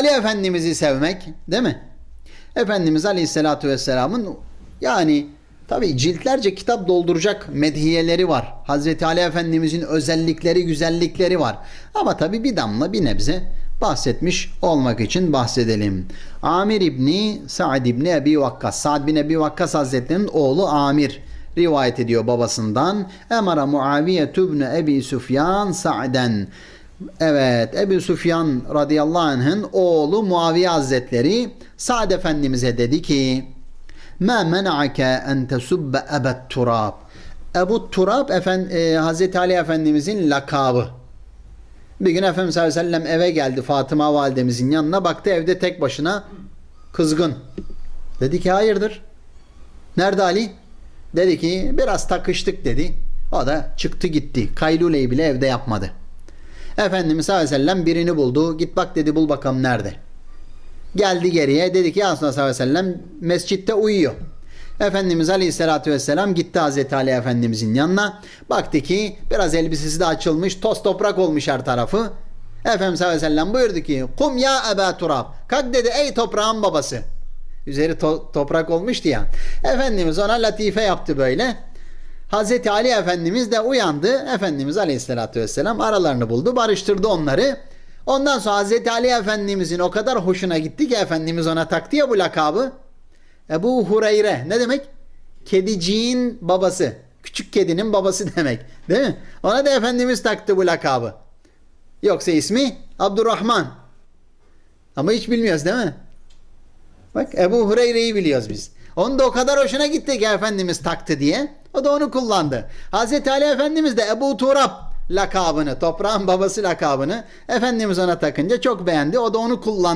Ali Efendimiz'i sevmek değil mi? Efendimiz Aleyhisselatü Vesselam'ın yani tabi ciltlerce kitap dolduracak medhiyeleri var. Hazreti Ali Efendimiz'in özellikleri, güzellikleri var. Ama tabi bir damla bir nebze bahsetmiş olmak için bahsedelim. Amir İbni Sa'd İbni Ebi Vakkas. Sa'd bin Ebi Vakkas Hazretleri'nin oğlu Amir rivayet ediyor babasından. Emara Muaviye tübne Ebi Süfyan Sa'den. Evet Ebu Süfyan radıyallahu anh'ın oğlu Muaviye Hazretleri Sa'd Efendimiz'e dedi ki Ma mena'ake en tesubbe ebet turab Ebu Turab Efen, e, Hazreti Ali Efendimiz'in lakabı. Bir gün Efendimiz sallallahu aleyhi ve sellem eve geldi Fatıma validemizin yanına baktı evde tek başına kızgın. Dedi ki hayırdır? Nerede Ali? Dedi ki biraz takıştık dedi. O da çıktı gitti. Kayluleyi bile evde yapmadı. Efendimiz sallallahu aleyhi ve sellem birini buldu. Git bak dedi bul bakalım nerede. Geldi geriye dedi ki ya Resulullah sallallahu aleyhi ve sellem mescitte uyuyor. Efendimiz aleyhissalatü vesselam gitti Hazreti Ali Efendimizin yanına. Baktı ki biraz elbisesi de açılmış toz toprak olmuş her tarafı. Efendimiz sallallahu aleyhi ve sellem buyurdu ki kum ya Eba Turab. Kalk dedi ey toprağın babası. Üzeri to- toprak olmuştu ya. Efendimiz ona latife yaptı böyle. Hazreti Ali Efendimiz de uyandı. Efendimiz Aleyhisselatü Vesselam aralarını buldu. Barıştırdı onları. Ondan sonra Hazreti Ali Efendimizin o kadar hoşuna gitti ki Efendimiz ona taktı ya bu lakabı. Ebu Hureyre ne demek? Kediciğin babası. Küçük kedinin babası demek. Değil mi? Ona da Efendimiz taktı bu lakabı. Yoksa ismi Abdurrahman. Ama hiç bilmiyoruz değil mi? Bak Ebu Hureyre'yi biliyoruz biz. Onun da o kadar hoşuna gitti ki Efendimiz taktı diye. O da onu kullandı. Hazreti Ali Efendimiz de Ebu Turab lakabını, toprağın babası lakabını Efendimiz ona takınca çok beğendi. O da onu kullandı.